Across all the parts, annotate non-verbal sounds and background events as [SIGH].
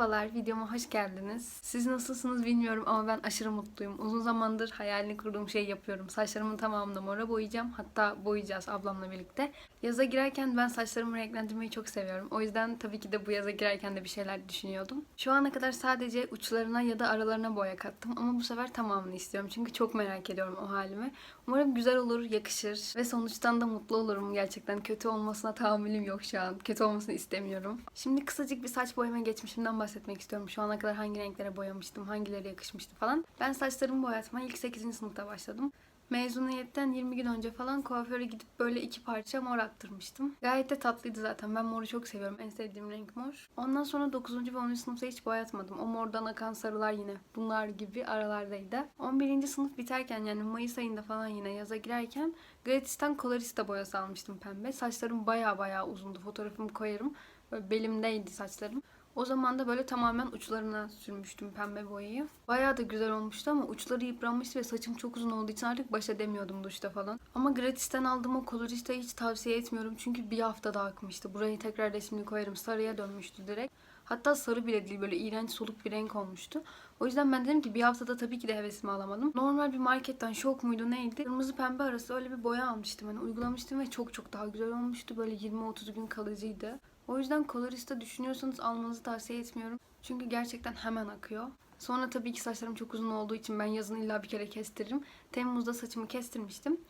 Merhabalar, videoma hoş geldiniz. Siz nasılsınız bilmiyorum ama ben aşırı mutluyum. Uzun zamandır hayalini kurduğum şeyi yapıyorum. Saçlarımın tamamını mora boyayacağım. Hatta boyayacağız ablamla birlikte. Yaza girerken ben saçlarımı renklendirmeyi çok seviyorum. O yüzden tabii ki de bu yaza girerken de bir şeyler düşünüyordum. Şu ana kadar sadece uçlarına ya da aralarına boya kattım ama bu sefer tamamını istiyorum. Çünkü çok merak ediyorum o halimi. Umarım güzel olur, yakışır ve sonuçtan da mutlu olurum. Gerçekten kötü olmasına tahammülüm yok şu an. Kötü olmasını istemiyorum. Şimdi kısacık bir saç boyama geçmişimden bahsetmek istiyorum. Şu ana kadar hangi renklere boyamıştım, hangileri yakışmıştı falan. Ben saçlarımı boyatmaya ilk 8. sınıfta başladım. Mezuniyetten 20 gün önce falan kuaföre gidip böyle iki parça mor attırmıştım. Gayet de tatlıydı zaten. Ben moru çok seviyorum. En sevdiğim renk mor. Ondan sonra 9. ve 10. sınıfta hiç boyatmadım. O mordan akan sarılar yine bunlar gibi aralardaydı. 11. sınıf biterken yani Mayıs ayında falan yine yaza girerken Gratis'ten Colorista boyası almıştım pembe. Saçlarım baya baya uzundu. Fotoğrafımı koyarım. Böyle belimdeydi saçlarım. O zaman da böyle tamamen uçlarına sürmüştüm pembe boyayı. Bayağı da güzel olmuştu ama uçları yıpranmıştı ve saçım çok uzun olduğu için artık baş edemiyordum duşta falan. Ama gratisten aldığım o koloristayı hiç tavsiye etmiyorum çünkü bir haftada akmıştı. Burayı tekrar resmini koyarım. Sarıya dönmüştü direkt. Hatta sarı bile değil böyle iğrenç soluk bir renk olmuştu. O yüzden ben dedim ki bir haftada tabii ki de hevesimi alamadım. Normal bir marketten şok muydu neydi? Kırmızı pembe arası öyle bir boya almıştım. Hani uygulamıştım ve çok çok daha güzel olmuştu. Böyle 20-30 gün kalıcıydı. O yüzden kolorista düşünüyorsanız almanızı tavsiye etmiyorum. Çünkü gerçekten hemen akıyor. Sonra tabii ki saçlarım çok uzun olduğu için ben yazın illa bir kere kestiririm. Temmuz'da saçımı kestirmiştim.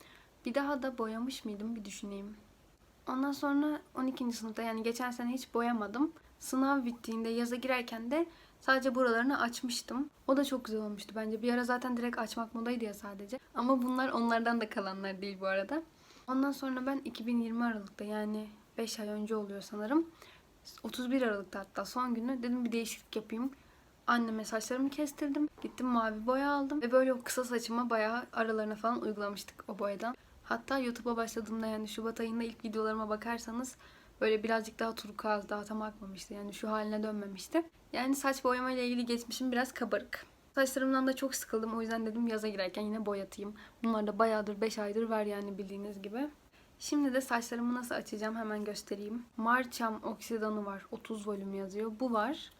Bir daha da boyamış mıydım bir düşüneyim. Ondan sonra 12. sınıfta yani geçen sene hiç boyamadım. Sınav bittiğinde yaza girerken de sadece buralarını açmıştım. O da çok güzel olmuştu bence. Bir ara zaten direkt açmak modaydı ya sadece. Ama bunlar onlardan da kalanlar değil bu arada. Ondan sonra ben 2020 Aralık'ta yani 5 ay önce oluyor sanırım. 31 Aralık'ta hatta son günü dedim bir değişiklik yapayım. Anneme saçlarımı kestirdim. Gittim mavi boya aldım. Ve böyle o kısa saçıma bayağı aralarına falan uygulamıştık o boyadan. Hatta YouTube'a başladığımda yani Şubat ayında ilk videolarıma bakarsanız böyle birazcık daha turkuaz, daha tam akmamıştı. Yani şu haline dönmemişti. Yani saç boyama ile ilgili geçmişim biraz kabarık. Saçlarımdan da çok sıkıldım. O yüzden dedim yaza girerken yine boyatayım. Bunlar da bayağıdır 5 aydır var yani bildiğiniz gibi. Şimdi de saçlarımı nasıl açacağım hemen göstereyim. Marcham oksidanı var. 30 volüm yazıyor. Bu var.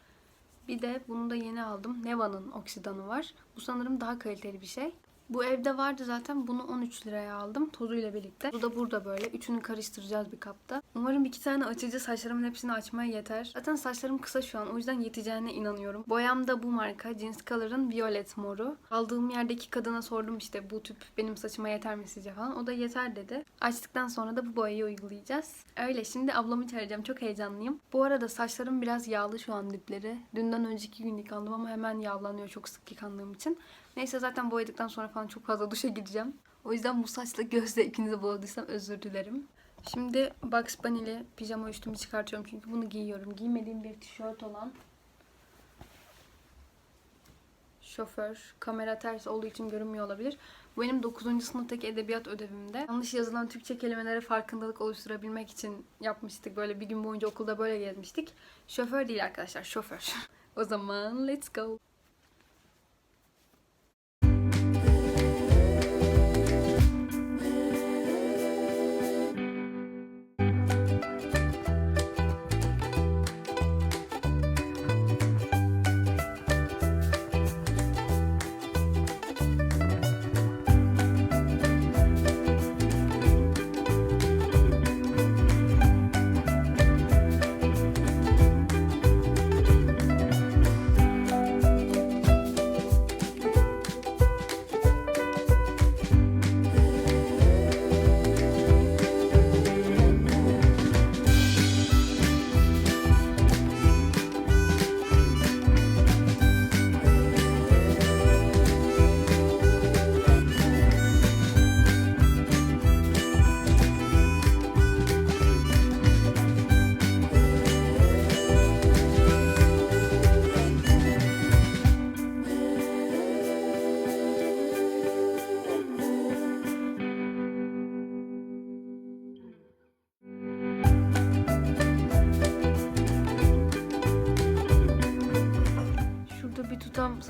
Bir de bunu da yeni aldım. Neva'nın oksidanı var. Bu sanırım daha kaliteli bir şey. Bu evde vardı zaten. Bunu 13 liraya aldım. Tozuyla birlikte. Bu da burada böyle. Üçünü karıştıracağız bir kapta. Umarım iki tane açıcı saçlarımın hepsini açmaya yeter. Zaten saçlarım kısa şu an. O yüzden yeteceğine inanıyorum. Boyam da bu marka. Jeans Color'ın Violet moru. Aldığım yerdeki kadına sordum işte bu tüp benim saçıma yeter mi sizce falan. O da yeter dedi. Açtıktan sonra da bu boyayı uygulayacağız. Öyle şimdi ablamı çağıracağım. Çok heyecanlıyım. Bu arada saçlarım biraz yağlı şu an dipleri. Dünden önceki gün yıkandım ama hemen yağlanıyor çok sık yıkandığım için. Neyse zaten boyadıktan sonra falan çok fazla duşa gideceğim. O yüzden bu saçla göz zevkinizi bozduysam özür dilerim. Şimdi Bugs Bunny'li pijama üstümü çıkartıyorum çünkü bunu giyiyorum. Giymediğim bir tişört olan şoför. Kamera ters olduğu için görünmüyor olabilir. Bu benim 9. sınıftaki edebiyat ödevimde. Yanlış yazılan Türkçe kelimelere farkındalık oluşturabilmek için yapmıştık. Böyle bir gün boyunca okulda böyle gezmiştik. Şoför değil arkadaşlar, şoför. [LAUGHS] o zaman let's go.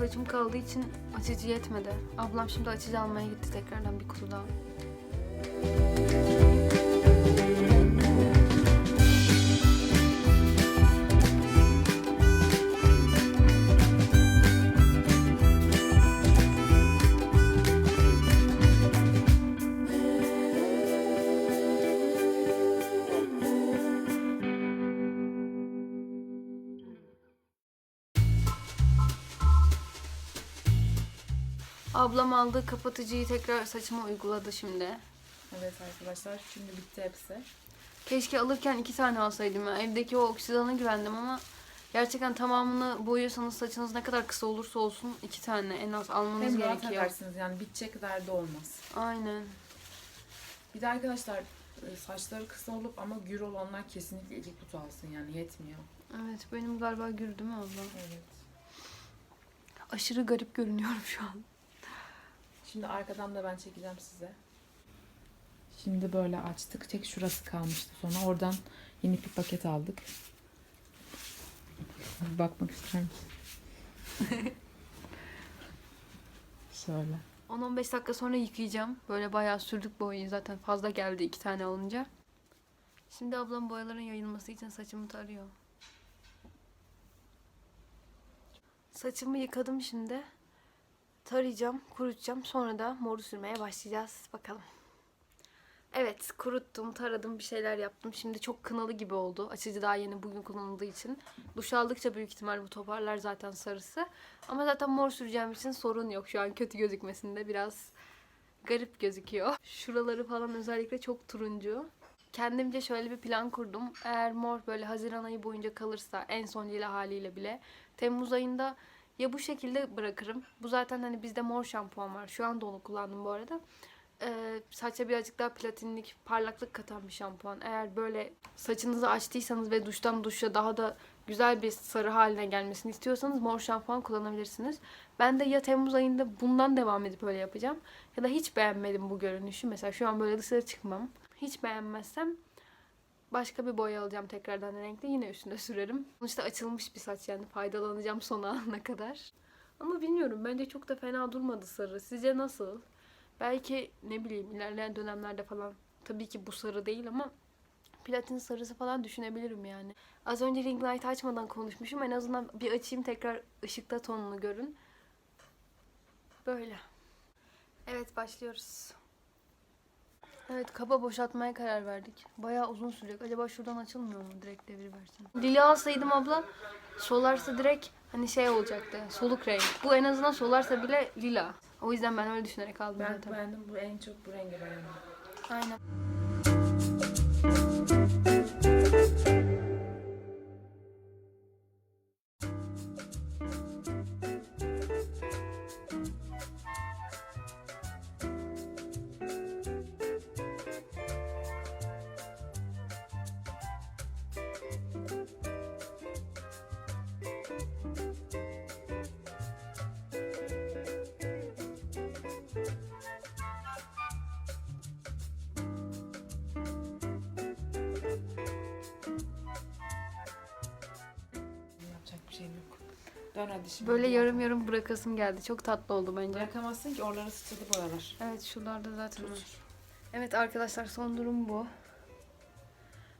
Saçım kaldığı için açıcı yetmedi. Ablam şimdi açıcı almaya gitti tekrardan bir kutu daha. Ablam aldığı kapatıcıyı tekrar saçıma uyguladı şimdi. Evet arkadaşlar şimdi bitti hepsi. Keşke alırken iki tane alsaydım ya. Evdeki o oksidana güvendim ama gerçekten tamamını boyuyorsanız saçınız ne kadar kısa olursa olsun iki tane en az almanız Hem rahat gerekiyor. edersiniz yani bitecek kadar da olmaz. Aynen. Bir de arkadaşlar e, saçları kısa olup ama gür olanlar kesinlikle iki kutu alsın yani yetmiyor. Evet benim galiba gül değil mi abla? Evet. Aşırı garip görünüyorum şu an. Şimdi arkadan da ben çekeceğim size. Şimdi böyle açtık. Tek şurası kalmıştı. Sonra oradan yeni bir paket aldık. Bir Bakmak ister misin? [LAUGHS] Şöyle. 10-15 dakika sonra yıkayacağım. Böyle bayağı sürdük boyayı zaten fazla geldi iki tane alınca. Şimdi ablam boyaların yayılması için saçımı tarıyor. Saçımı yıkadım şimdi. Tarayacağım, kurutacağım. Sonra da moru sürmeye başlayacağız. Bakalım. Evet, kuruttum, taradım, bir şeyler yaptım. Şimdi çok kınalı gibi oldu. Açıcı daha yeni bugün kullanıldığı için. Duş aldıkça büyük ihtimal bu toparlar zaten sarısı. Ama zaten mor süreceğim için sorun yok. Şu an kötü gözükmesinde biraz garip gözüküyor. Şuraları falan özellikle çok turuncu. Kendimce şöyle bir plan kurdum. Eğer mor böyle Haziran ayı boyunca kalırsa en son lila haliyle bile Temmuz ayında ya bu şekilde bırakırım. Bu zaten hani bizde mor şampuan var. Şu anda onu kullandım bu arada. Ee, saça birazcık daha platinlik, parlaklık katan bir şampuan. Eğer böyle saçınızı açtıysanız ve duştan duşa daha da güzel bir sarı haline gelmesini istiyorsanız mor şampuan kullanabilirsiniz. Ben de ya Temmuz ayında bundan devam edip öyle yapacağım ya da hiç beğenmedim bu görünüşü. Mesela şu an böyle dışarı çıkmam. Hiç beğenmezsem başka bir boya alacağım tekrardan renkli yine üstüne sürerim. Sonuçta açılmış bir saç yani faydalanacağım son [LAUGHS] ana kadar. Ama bilmiyorum bence çok da fena durmadı sarı. Sizce nasıl? Belki ne bileyim ilerleyen dönemlerde falan tabii ki bu sarı değil ama platin sarısı falan düşünebilirim yani. Az önce ring light açmadan konuşmuşum. En azından bir açayım tekrar ışıkta tonunu görün. Böyle. Evet başlıyoruz. Evet kaba boşaltmaya karar verdik. Bayağı uzun sürecek. Acaba şuradan açılmıyor mu? Direkt devir versin. Lila alsaydım abla solarsa direkt hani şey olacaktı. Soluk renk. Bu en azından solarsa bile lila. O yüzden ben öyle düşünerek aldım Ben zaten. beğendim bu en çok bu rengi beğendim. Aynen. Dön hadi şimdi. Böyle yarım yarım bırakasım geldi. Çok tatlı oldu bence. Bırakamazsın ki oraları sıçradı boyalar. Evet şuralarda zaten Tut. var. Evet arkadaşlar son durum bu.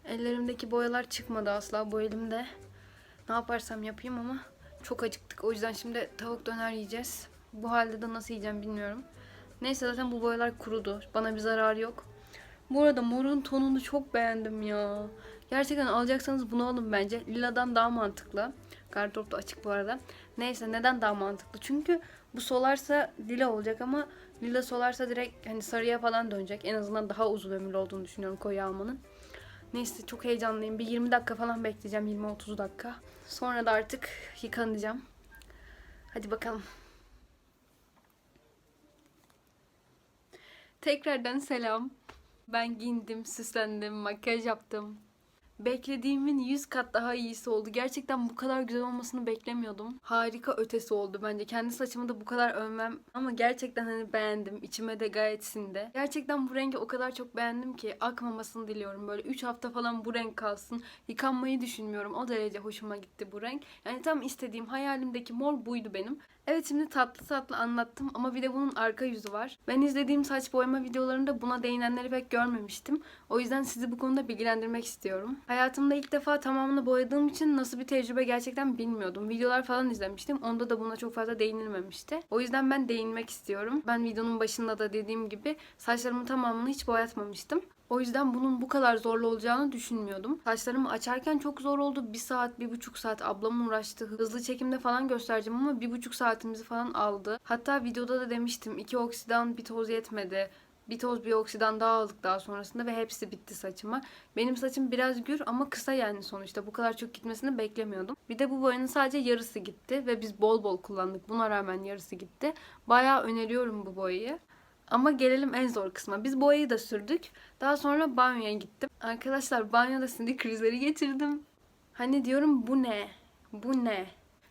Ellerimdeki boyalar çıkmadı asla bu elimde. Ne yaparsam yapayım ama çok acıktık. O yüzden şimdi tavuk döner yiyeceğiz. Bu halde de nasıl yiyeceğim bilmiyorum. Neyse zaten bu boyalar kurudu. Bana bir zararı yok. Bu arada morun tonunu çok beğendim ya. Gerçekten alacaksanız bunu alın bence. Lila'dan daha mantıklı. Gardırop da açık bu arada. Neyse neden daha mantıklı? Çünkü bu solarsa lila olacak ama lila solarsa direkt hani sarıya falan dönecek. En azından daha uzun ömürlü olduğunu düşünüyorum koyu almanın. Neyse çok heyecanlıyım. Bir 20 dakika falan bekleyeceğim. 20-30 dakika. Sonra da artık yıkanacağım. Hadi bakalım. Tekrardan selam. Ben giyindim, süslendim, makyaj yaptım. Beklediğimin 100 kat daha iyisi oldu. Gerçekten bu kadar güzel olmasını beklemiyordum. Harika ötesi oldu bence. Kendi saçımı da bu kadar övmem. Ama gerçekten hani beğendim. İçime de gayet sindi. Gerçekten bu rengi o kadar çok beğendim ki akmamasını diliyorum. Böyle 3 hafta falan bu renk kalsın. Yıkanmayı düşünmüyorum. O derece hoşuma gitti bu renk. Yani tam istediğim hayalimdeki mor buydu benim. Evet şimdi tatlı tatlı anlattım ama bir de bunun arka yüzü var. Ben izlediğim saç boyama videolarında buna değinenleri pek görmemiştim. O yüzden sizi bu konuda bilgilendirmek istiyorum. Hayatımda ilk defa tamamını boyadığım için nasıl bir tecrübe gerçekten bilmiyordum. Videolar falan izlemiştim. Onda da buna çok fazla değinilmemişti. O yüzden ben değinmek istiyorum. Ben videonun başında da dediğim gibi saçlarımın tamamını hiç boyatmamıştım. O yüzden bunun bu kadar zorlu olacağını düşünmüyordum. Saçlarımı açarken çok zor oldu. Bir saat, bir buçuk saat ablam uğraştı. Hızlı çekimde falan göstereceğim ama bir buçuk saatimizi falan aldı. Hatta videoda da demiştim iki oksidan bir toz yetmedi. Bir toz bir oksidan daha aldık daha sonrasında ve hepsi bitti saçıma. Benim saçım biraz gür ama kısa yani sonuçta. Bu kadar çok gitmesini beklemiyordum. Bir de bu boyanın sadece yarısı gitti ve biz bol bol kullandık. Buna rağmen yarısı gitti. Bayağı öneriyorum bu boyayı. Ama gelelim en zor kısma. Biz boyayı da sürdük. Daha sonra banyoya gittim. Arkadaşlar banyoda sinir krizleri geçirdim. Hani diyorum bu ne? Bu ne?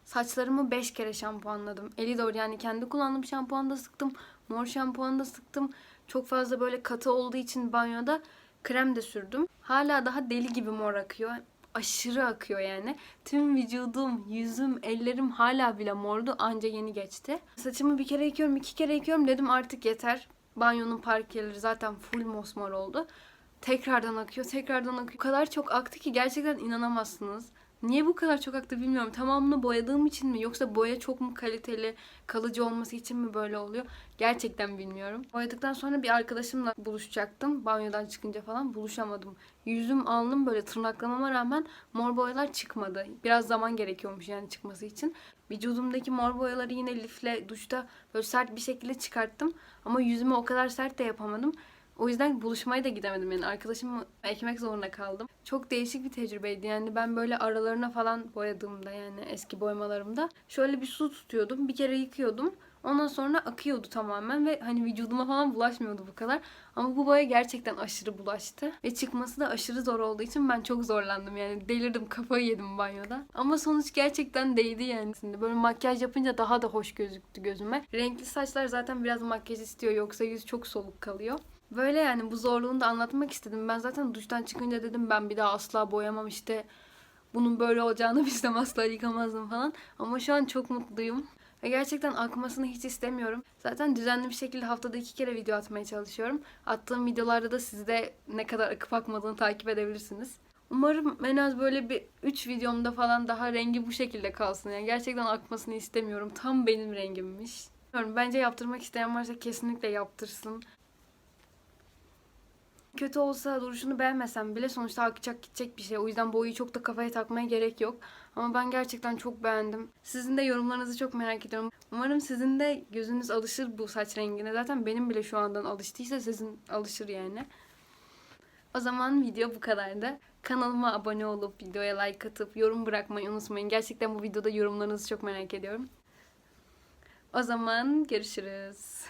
Saçlarımı 5 kere şampuanladım. Elidor yani kendi kullandığım şampuan da sıktım. Mor şampuan da sıktım. Çok fazla böyle katı olduğu için banyoda krem de sürdüm. Hala daha deli gibi mor akıyor. Aşırı akıyor yani. Tüm vücudum, yüzüm, ellerim hala bile mordu. Anca yeni geçti. Saçımı bir kere yıkıyorum, iki kere yıkıyorum. Dedim artık yeter. Banyonun parkeleri zaten full mosmor oldu. Tekrardan akıyor, tekrardan akıyor. O kadar çok aktı ki gerçekten inanamazsınız. Niye bu kadar çok aktı bilmiyorum. Tamamını boyadığım için mi yoksa boya çok mu kaliteli, kalıcı olması için mi böyle oluyor? Gerçekten bilmiyorum. Boyadıktan sonra bir arkadaşımla buluşacaktım. Banyodan çıkınca falan buluşamadım. Yüzüm, alnım böyle tırnaklamama rağmen mor boyalar çıkmadı. Biraz zaman gerekiyormuş yani çıkması için. Vücudumdaki mor boyaları yine lifle duşta böyle sert bir şekilde çıkarttım. Ama yüzüme o kadar sert de yapamadım. O yüzden buluşmaya da gidemedim yani arkadaşımı ekmek zorunda kaldım. Çok değişik bir tecrübeydi yani ben böyle aralarına falan boyadığımda yani eski boyamalarımda şöyle bir su tutuyordum bir kere yıkıyordum. Ondan sonra akıyordu tamamen ve hani vücuduma falan bulaşmıyordu bu kadar. Ama bu boya gerçekten aşırı bulaştı. Ve çıkması da aşırı zor olduğu için ben çok zorlandım yani. Delirdim kafayı yedim banyoda. Ama sonuç gerçekten değdi yani. Şimdi Böyle makyaj yapınca daha da hoş gözüktü gözüme. Renkli saçlar zaten biraz makyaj istiyor yoksa yüz çok soluk kalıyor. Böyle yani bu zorluğunu da anlatmak istedim. Ben zaten duştan çıkınca dedim ben bir daha asla boyamam işte. Bunun böyle olacağını [LAUGHS] bilsem asla yıkamazdım falan. Ama şu an çok mutluyum. Ve gerçekten akmasını hiç istemiyorum. Zaten düzenli bir şekilde haftada iki kere video atmaya çalışıyorum. Attığım videolarda da siz de ne kadar akıp akmadığını takip edebilirsiniz. Umarım en az böyle bir 3 videomda falan daha rengi bu şekilde kalsın. Yani gerçekten akmasını istemiyorum. Tam benim rengimmiş. Bence yaptırmak isteyen varsa kesinlikle yaptırsın. Kötü olsa duruşunu beğenmesem bile sonuçta akacak gidecek bir şey. O yüzden boyu çok da kafaya takmaya gerek yok. Ama ben gerçekten çok beğendim. Sizin de yorumlarınızı çok merak ediyorum. Umarım sizin de gözünüz alışır bu saç rengine. Zaten benim bile şu andan alıştıysa sizin alışır yani. O zaman video bu kadardı. Kanalıma abone olup videoya like atıp yorum bırakmayı unutmayın. Gerçekten bu videoda yorumlarınızı çok merak ediyorum. O zaman görüşürüz.